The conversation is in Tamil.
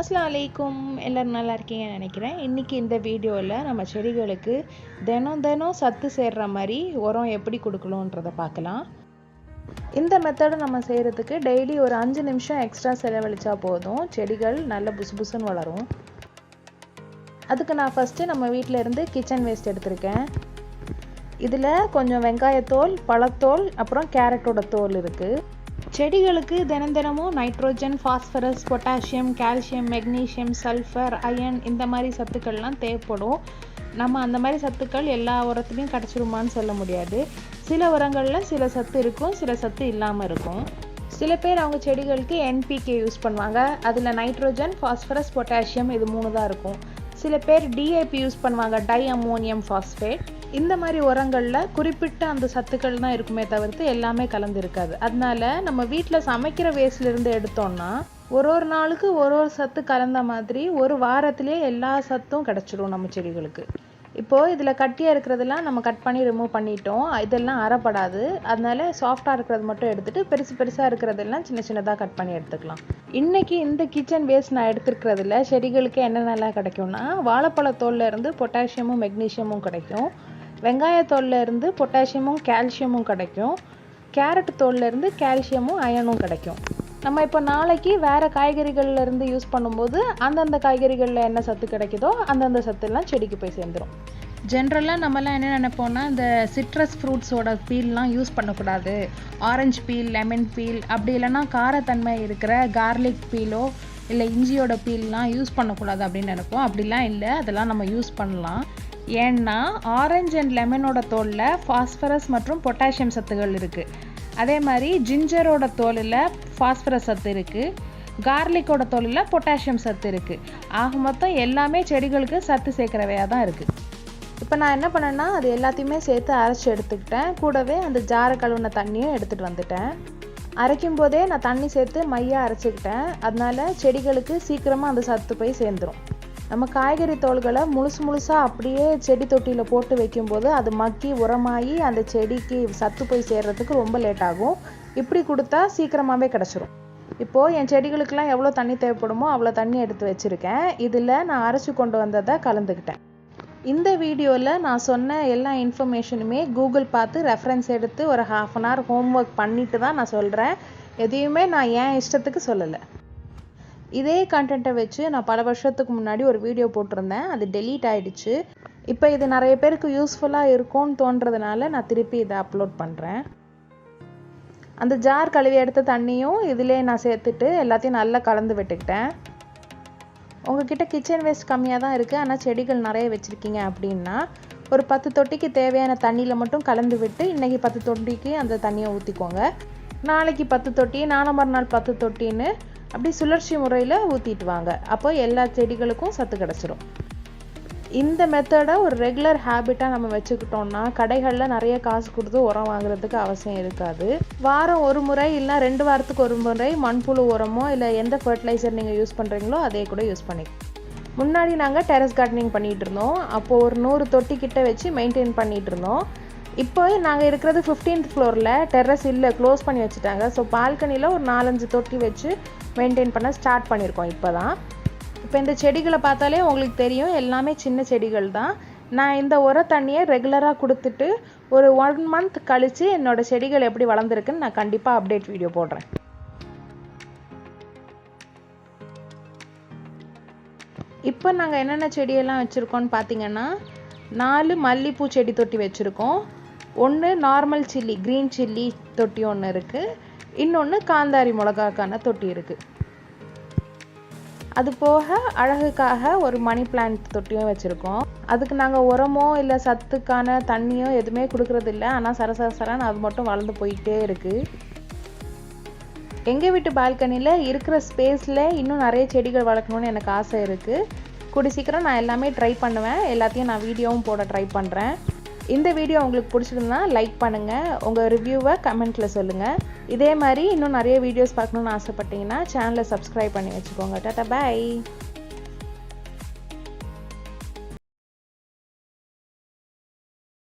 அஸ்லாம் அலைக்கும். எல்லோரும் நல்லா இருக்கீங்கன்னு நினைக்கிறேன். இன்றைக்கி இந்த வீடியோவில் நம்ம செடிகளுக்கு தினம் தினம் சத்து சேர்ற மாதிரி உரம் எப்படி கொடுக்கணுன்றதை பார்க்கலாம். இந்த மெத்தடை நம்ம செய்கிறதுக்கு டெய்லி ஒரு அஞ்சு நிமிஷம் எக்ஸ்ட்ரா செலவழித்தா போதும். செடிகள் நல்ல புசு புசுன்னு வளரும். அதுக்கு நான் ஃபஸ்ட்டு நம்ம வீட்டில் இருந்து கிச்சன் வேஸ்ட் எடுத்திருக்கேன். இதில் கொஞ்சம் வெங்காயத்தோல் பழத்தோல் அப்புறம் கேரட்டோட தோல் இருக்குது செடிகளுக்கு தினம் தினமும் nitrogen phosphorus potassium calcium magnesium sulphur iron இந்த மாதிரி சத்துக்கள்லாம் தேவைப்படும். நம்ம அந்த மாதிரி சத்துக்கள் எல்லா உரத்துலையும் கிடச்சிருமான்னு சொல்ல முடியாது. சில உரங்களில் சில சத்து இருக்கும் சில சத்து இல்லாமல் இருக்கும். சில பேர் அவங்க செடிகளுக்கு என்பிகே யூஸ் பண்ணுவாங்க. அதில் நைட்ரோஜன் ஃபாஸ்பரஸ் பொட்டாசியம் இது மூணு தான் இருக்கும். சில பேர் டிஏபி யூஸ் பண்ணுவாங்க டை அமோனியம் ஃபாஸ்பேட் இந்த மாதிரி உரங்களில் குறிப்பிட்ட அந்த சத்துக்கள் தான் இருக்குமே தவிர்த்து எல்லாமே கலந்து இருக்காது அதனால நம்ம வீட்டில் சமைக்கிற வேஸ்ட்லேருந்து எடுத்தோம்னா ஒரு ஒரு நாளுக்கு ஒரு ஒரு சத்து கலந்த மாதிரி ஒரு வாரத்திலே எல்லா சத்தும் கிடச்சிடும் நம்ம செடிகளுக்கு. இப்போது இதில் கட்டியாக இருக்கிறதெல்லாம் நம்ம கட் பண்ணி ரிமூவ் பண்ணிட்டோம். இதெல்லாம் அறப்படாது. அதனால சாஃப்டாக இருக்கிறது மட்டும் எடுத்துகிட்டு பெருசு பெருசாக இருக்கிறதெல்லாம் சின்ன சின்னதாக கட் பண்ணி எடுத்துக்கலாம். இன்றைக்கி இந்த கிச்சன் வேஸ்ட் நான் எடுத்துருக்கிறதுல செடிகளுக்கு என்னென்னலாம் கிடைக்கும்னா வாழைப்பழத்தோலில் இருந்து பொட்டாசியமும் மெக்னீஷியமும் கிடைக்கும். வெங்காயத்தோலில் இருந்து பொட்டாசியமும் கால்சியமும் கிடைக்கும். கேரட் தோலில் இருந்து கால்சியமும் அயனும் கிடைக்கும். நம்ம இப்போ நாளைக்கு வேறு காய்கறிகளில் இருந்து யூஸ் பண்ணும்போது அந்தந்த காய்கறிகளில் என்ன சத்து கிடைக்குதோ அந்தந்த சத்துலாம் செடிக்கு போய் சேர்ந்துடும் ஜென்ரலாக நம்மலாம் என்ன நினைப்போம்னா இந்த சிட்ரஸ் ஃப்ரூட்ஸோட பீல்லாம் யூஸ் பண்ணக்கூடாது. ஆரஞ்சு பீல் லெமன் பீல் அப்படி இல்லைன்னா காரத்தன்மை இருக்கிற கார்லிக் பீலோ இல்லை இஞ்சியோட பீல்லாம் யூஸ் பண்ணக்கூடாது அப்படின்னு நினைப்போம். அப்படிலாம் இல்லை. அதெல்லாம் நம்ம யூஸ் பண்ணலாம். ஏன்னா ஆரஞ்சு அண்ட் லெமனோட தோலில் ஃபாஸ்பரஸ் மற்றும் பொட்டாசியம் சத்துகள் இருக்குது அதே மாதிரி ஜிஞ்சரோட தோலில் ஃபாஸ்பரஸ் சத்து இருக்குது கார்லிக்கோட தோலில் பொட்டாசியம் சத்து இருக்குது ஆக மொத்தம் எல்லாமே செடிகளுக்கு சத்து சேர்க்குறவையாக தான் இருக்குது இப்போ நான் என்ன பண்ணேன்னா அது எல்லாத்தையுமே சேர்த்து அரைச்சி எடுத்துக்கிட்டேன். கூடவே அந்த ஜார கழுவுன தண்ணியும் எடுத்துகிட்டு வந்துட்டேன். அரைக்கும் போதே நான் தண்ணி சேர்த்து மையாக அரைச்சிக்கிட்டேன். அதனால செடிகளுக்கு சீக்கிரமாக அந்த சத்து போய் சேர்ந்துடும் நம்ம காய்கறி தோள்களை முழுசு முழுசாக அப்படியே செடி தொட்டியில் போட்டு வைக்கும்போது அது மக்கி உரமாகி அந்த செடிக்கு சத்து போய் சேர்கிறதுக்கு ரொம்ப லேட் ஆகும். இப்படி கொடுத்தா சீக்கிரமாகவே கிடச்சிரும். இப்போது என் செடிகளுக்கெல்லாம் எவ்வளோ தண்ணி தேவைப்படுமோ அவ்வளோ தண்ணி எடுத்து வச்சுருக்கேன். இதில் நான் அரைச்சி கொண்டு வந்ததை கலந்துக்கிட்டேன். இந்த வீடியோவில் நான் சொன்ன எல்லா இன்ஃபர்மேஷனுமே கூகுள் பார்த்து ரெஃபரன்ஸ் எடுத்து ஒரு half an hour homework பண்ணிட்டு தான் நான் சொல்கிறேன் எதையுமே நான் என் இஷ்டத்துக்கு சொல்லலை. இதே கண்டென்ட்டை வச்சு நான் பல வருஷத்துக்கு முன்னாடி ஒரு வீடியோ போட்டிருந்தேன். அது டெலீட் ஆகிடுச்சு இப்போ இது நிறைய பேருக்கு யூஸ்ஃபுல்லாக இருக்கும்னு தோன்றதுனால நான் திருப்பி இதை அப்லோட் பண்ணுறேன் அந்த ஜார் கழுவி எடுத்த தண்ணியும் இதிலே நான் சேர்த்துட்டு எல்லாத்தையும் நல்லா கலந்து விட்டுக்கிட்டேன். உங்ககிட்ட கிச்சன் வேஸ்ட் கம்மியாக தான் இருக்குது ஆனால் செடிகள் நிறைய வச்சுருக்கீங்க அப்படின்னா ஒரு பத்து தொட்டிக்கு தேவையான தண்ணியில் மட்டும் கலந்து விட்டு இன்றைக்கி பத்து தொட்டிக்கு அந்த தண்ணியை ஊற்றிக்கோங்க நாளைக்கு பத்து தொட்டி நாளை மறுநாள் பத்து தொட்டின்னு அப்படி சுழற்சி முறையில் ஊற்றிட்டு வாங்க. அப்போ எல்லா செடிகளுக்கும் சத்து கிடச்சிரும். இந்த மெத்தடை ஒரு ரெகுலர் ஹேபிட்டாக நம்ம வச்சுக்கிட்டோம்னா கடைகளில் நிறைய காசு கொடுத்து உரம் வாங்குறதுக்கு அவசியம் இருக்காது. வாரம் ஒரு முறை இல்லை ரெண்டு வாரத்துக்கு ஒரு முறை மண்புழு உரமோ இல்லை எந்த ஃபர்டிலைசர் நீங்கள் யூஸ் பண்ணுறீங்களோ அதே கூட யூஸ் பண்ணி முன்னாடி நாங்கள் டெரஸ் கார்டனிங் பண்ணிகிட்டு இருந்தோம். அப்போது ஒரு நூறு தொட்டி கிட்ட வச்சு மெயின்டைன் பண்ணிகிட்டு இருந்தோம். இப்போ நாங்கள் இருக்கிறது ஃபிஃப்டீன்த் ஃப்ளோரில் டெரஸ் இல்லை க்ளோஸ் பண்ணி வச்சுட்டாங்க. ஸோ பால்கனியில் ஒரு நாலஞ்சு தொட்டி வச்சு மெயின்டைன் பண்ண ஸ்டார்ட் பண்ணியிருக்கோம் இப்போ தான் இப்போ இந்த செடிகளை பார்த்தாலே உங்களுக்கு தெரியும் எல்லாமே சின்ன செடிகள் தான். நான் இந்த உர தண்ணியை ரெகுலராக கொடுத்துட்டு ஒரு ஒன் மந்த் கழித்து என்னோடய செடிகள் எப்படி வளர்ந்துருக்குன்னு நான் கண்டிப்பாக அப்டேட் வீடியோ போடுறேன். இப்போ நாங்கள் என்னென்ன செடியெல்லாம் வச்சுருக்கோன்னு பார்த்தீங்கன்னா நாலு மல்லிப்பூ செடி தொட்டி வச்சுருக்கோம். ஒன்று நார்மல் சில்லி க்ரீன் சில்லி தொட்டி ஒன்று இருக்குது இன்னொன்று காந்தாரி மிளகாக்கான தொட்டி இருக்குது அது போக அழகுக்காக ஒரு மணி பிளான்ட் தொட்டியும் வச்சுருக்கோம். அதுக்கு நாங்கள் உரமோ இல்லை சத்துக்கான தண்ணியோ எதுவுமே கொடுக்கறது இல்லை. ஆனால் சரசரசரான்னு அது மட்டும் வளர்ந்து போயிட்டே இருக்குது எங்கள் வீட்டு பால்கனியில் இருக்கிற ஸ்பேஸில் இன்னும் நிறைய செடிகள் வளர்க்கணுன்னு எனக்கு ஆசை இருக்குது கூடி சீக்கிரம் நான் எல்லாமே ட்ரை பண்ணுவேன். எல்லாத்தையும் நான் வீடியோவும் போட ட்ரை பண்ணுறேன் இந்த வீடியோ உங்களுக்கு பிடிச்சிருந்தா லைக் பண்ணுங்கள் உங்கள் ரிவ்யூவை கமெண்ட்டில் சொல்லுங்கள் இதே மாதிரி இன்னும் நிறைய வீடியோஸ் பார்க்கணுன்னு ஆசைப்பட்டீங்கன்னா சேனலை சப்ஸ்கிரைப் பண்ணி வச்சுக்கோங்க. டாட்டா பாய்